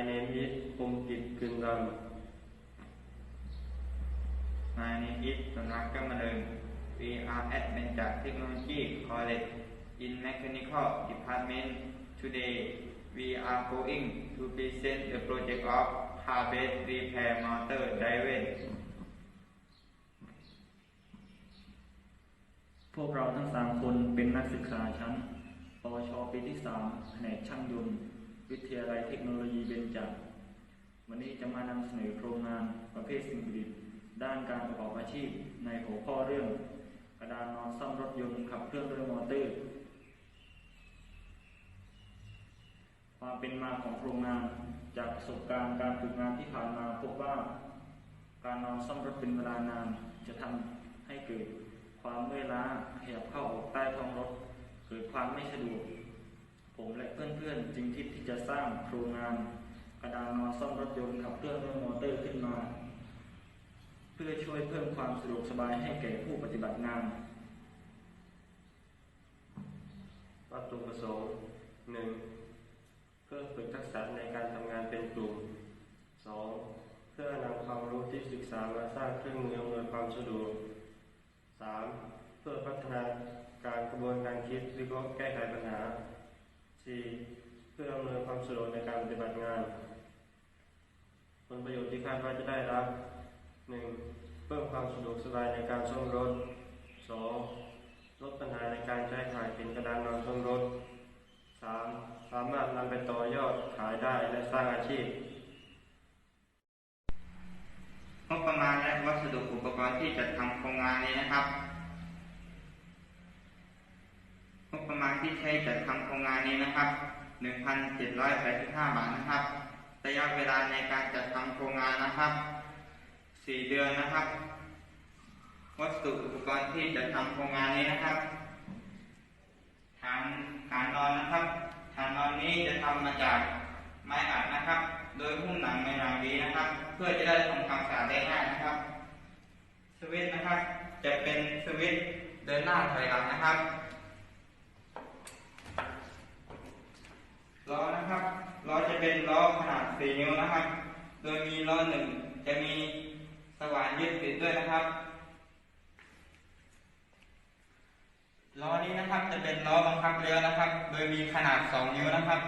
My name is คมกิจกึนรัน My name is สนักกำมะเริง We are at Benja Technology College in Mechanical Department. Today, we are going to present the project of Car Base repair motor driven. พวกเราทั้งสามคนเป็นนักศึกษาชั้นปชปีที่3แผนกช่างยนต์ วิทยาลัยเทคโนโลยีเบญจาวันนี้จะมานำเสนอโครงงานประเภทสิ่งประดิษฐ์ด้านการประกอบอาชีพในหัวข้อเรื่อง กระดานนอนซ่อมรถยนต์ขับเคลื่อนด้วยมอเตอร์ ความเป็นมาของโครงงานจากประสบการณ์การฝึกงานที่ผ่านมาพบว่า การนอนซ่อมรถเป็นเวลานานจะทำให้เกิดความเมื่อยล้าขยับเข้าออกใต้ท้องรถ เกิดความไม่สะดวก ผมและเพื่อนๆ จึงคิดที่จะสร้างโครงงานกระดานนอนซ่อมรถยนต์ขับเคลื่อนด้วยมอเตอร์ขึ้นมา เพื่อช่วยเพิ่มความสะดวกสบายให้แก่ผู้ปฏิบัติงานวัตถุประสงค์หนึ่งเพื่อฝึกทักษะในการทำงานเป็นกลุ่มสองเพื่อนำความรู้ที่ศึกษามาสร้างเครื่องมืออำนวยความสะดวกสามเพื่อพัฒนาการกระบวนการคิดวิเคราะห์แก้ไขปัญหา สี่เพื่ออำนวยความสะดวกในการปฏิบัติงาน ผลประโยชน์ที่คาดว่าจะได้รับหนึ่งเพิ่มความสะดวกสบายในการซ่อมรถสองลดปัญหาในการใช้ถ่ายเป็นกระดานนอนซ่อมรถสามสามารถนำไปต่อยอดขายได้และสร้างอาชีพงบประมาณและวัสดุอุปกรณ์ที่จัดทำโครงงานนี้นะครับ งบประ มาณที่ใช้จัดทำโครงงานนี้นะครับ 1,785 บาทนะครับ ระยะเวลาในการจัดทำโครงงานนะครับ 4 เดือนนะครับ วัสดุอุปกรณ์ที่จัดทำโครงงานนี้นะครับฐานฐานนอนนะครับฐานนอนนี้จะทำมาจากไม้อัดนะครับ โดยหุ้มหนังในหนังดีนะครับ เพื่อจะได้ทำความสะอาดได้ง่ายนะครับ สวิตช์นะครับ จะเป็นสวิตช์เดินหน้าถอยหลังนะครับ ล้อนะครับล้อจะเป็นล้อขนาด 4 นิ้วนะครับ โดยมีล้อหนึ่งจะมีสว่านยึดติดด้วยนะครับล้อนี้นะครับจะเป็นล้อบังคับเรือนะครับ โดยมีขนาด 2 นิ้วนะครับ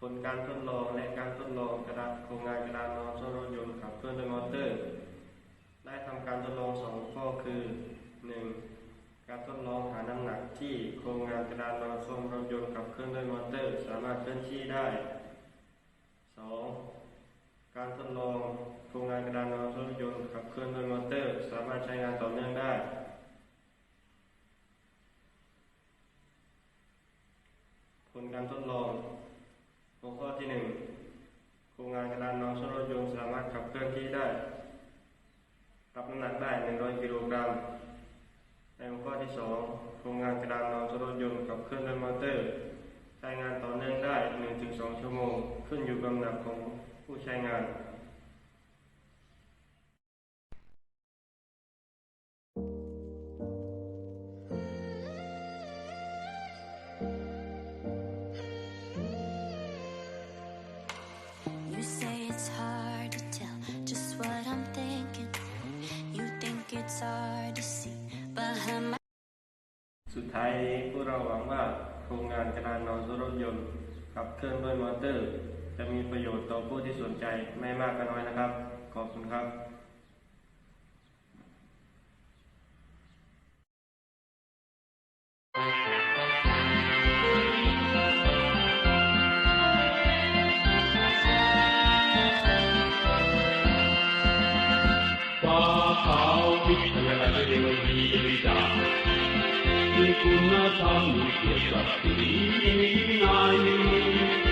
ผลการทดลองและการทดลองกระดาษโครงงานกระดานนอนซ่อมรถยนต์ขับเคลื่อนด้วยมอเตอร์ ได้ทำการทดลองสองข้อคือ 1. การทดลองหาน้ำหนักที่โครงงานกระดานนอนซ่อมรถยนต์ขับเคลื่อนด้วยมอเตอร์ สามารถเคลื่อนที่ได้ 2. การทดลองโครงงานกระดานนอนซ่อมรถยนต์ขับเคลื่อนด้วยมอเตอร์ สามารถใช้งานต่อเนื่องได้ผลการทดลอง หัวข้อที่หนึ่งโครงงานกระดานนอนซ่อมรยน์สามารถขับเคลื่อนที่ได้รับน้ำหนักได้ 100 กิโลกรัม ในหัวข้อที่สองโครงงานกระดานนอนซ่อมรถยนต์ขับเคลื่อนด้วยมอเตอร์ ใช้งานต่อเนื่องได้ 1-2 ชั่วโมง ขึ้นอยู่กับน้ำหนักของผู้ใช้งาน สุดท้ายนี้พวกเราหวังว่าโครงงานกระดานนอนรถยนต์ขับเคลื่อนด้วยมอเตอร์ จะมีประโยชน์ต่อผู้ที่สนใจไม่มากก็น้อยนะครับ ขอบคุณครับ花好วิทยาลัยเทคโนโลยีเบญจมีคุณธรรมเกีย รติศักดิ์ศรียิ่งใหญ่